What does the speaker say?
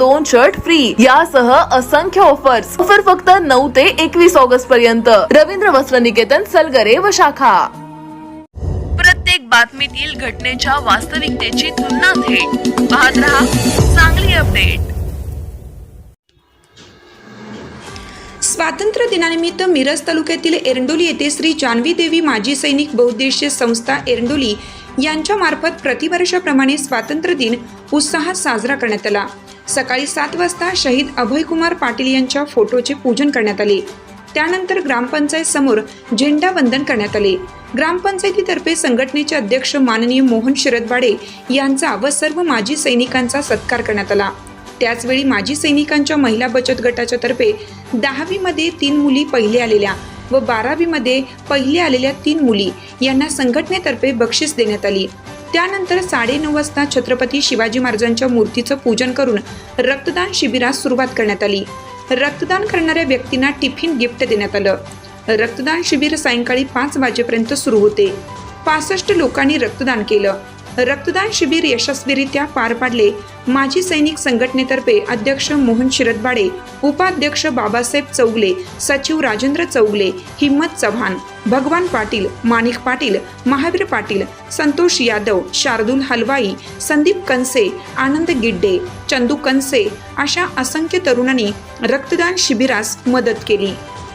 दोन shirt free यासह असंख्य ऑफर्स ऑफर फक्त नऊ ते एकवीस ऑगस्ट पर्यंत. रवींद्र वस्त्र निकेतन सलगरे व शाखा. प्रत्येक बातमीतील घटनेच्या वास्तविकतेची तुलना थेट. पाहत रहा चांगली अपडेट स्वातंत्र्य दिनानिमित्त मिरज तालुक्यातील एरंडोली येथे श्री जानवी देवी माजी सैनिक बहुउद्देशीय संस्था एरंडोली यांच्या मार्फत प्रतिवर्षाप्रमाणे स्वातंत्र्य दिन उत्साहात साजरा करण्यात आला. सकाळी सात वाजता शहीद अभयकुमार पाटील यांच्या फोटोचे पूजन करण्यात आले. त्यानंतर ग्रामपंचायत समोर झेंडा वंदन करण्यात आले. ग्रामपंचायतीतर्फे संघटनेचे अध्यक्ष माननीय मोहन शरदवाडे यांचा व सर्व माजी सैनिकांचा सत्कार करण्यात आला. त्याचवेळी माजी सैनिकांच्या महिला बचत गटाच्या तर्फे दहावीमध्ये तीन मुली पहिले आलेल्या. व बारावीमध्ये पहिले आलेल्या तीन मुली यांना संघटनेतर्फे बक्षीस देण्यात आली. त्यानंतर साडेनऊ वाजता छत्रपती शिवाजी महाराजांच्या मूर्तीचं पूजन करून रक्तदान शिबिरास सुरुवात करण्यात आली. रक्तदान करणाऱ्या व्यक्तींना टिफिन गिफ्ट देण्यात आलं. रक्तदान शिबिर सायंकाळी पाच वाजेपर्यंत सुरू होते. पासष्ट लोकांनी रक्तदान केलं. रक्तदान शिबिर यशस्वीरित्या पार पाडले. माजी सैनिक संघटनेतर्फे अध्यक्ष मोहन शिरदबाडे उपाध्यक्ष बाबासाहेब चौगले सचिव राजेंद्र चौगले हिम्मत चव्हाण भगवान पाटील माणिक पाटील महावीर पाटील संतोष यादव शार्दूल हलवाई संदीप कनसे आनंद गिड्डे चंदू कनसे अशा असंख्य तरुणांनी रक्तदान शिबिरास मदत केली.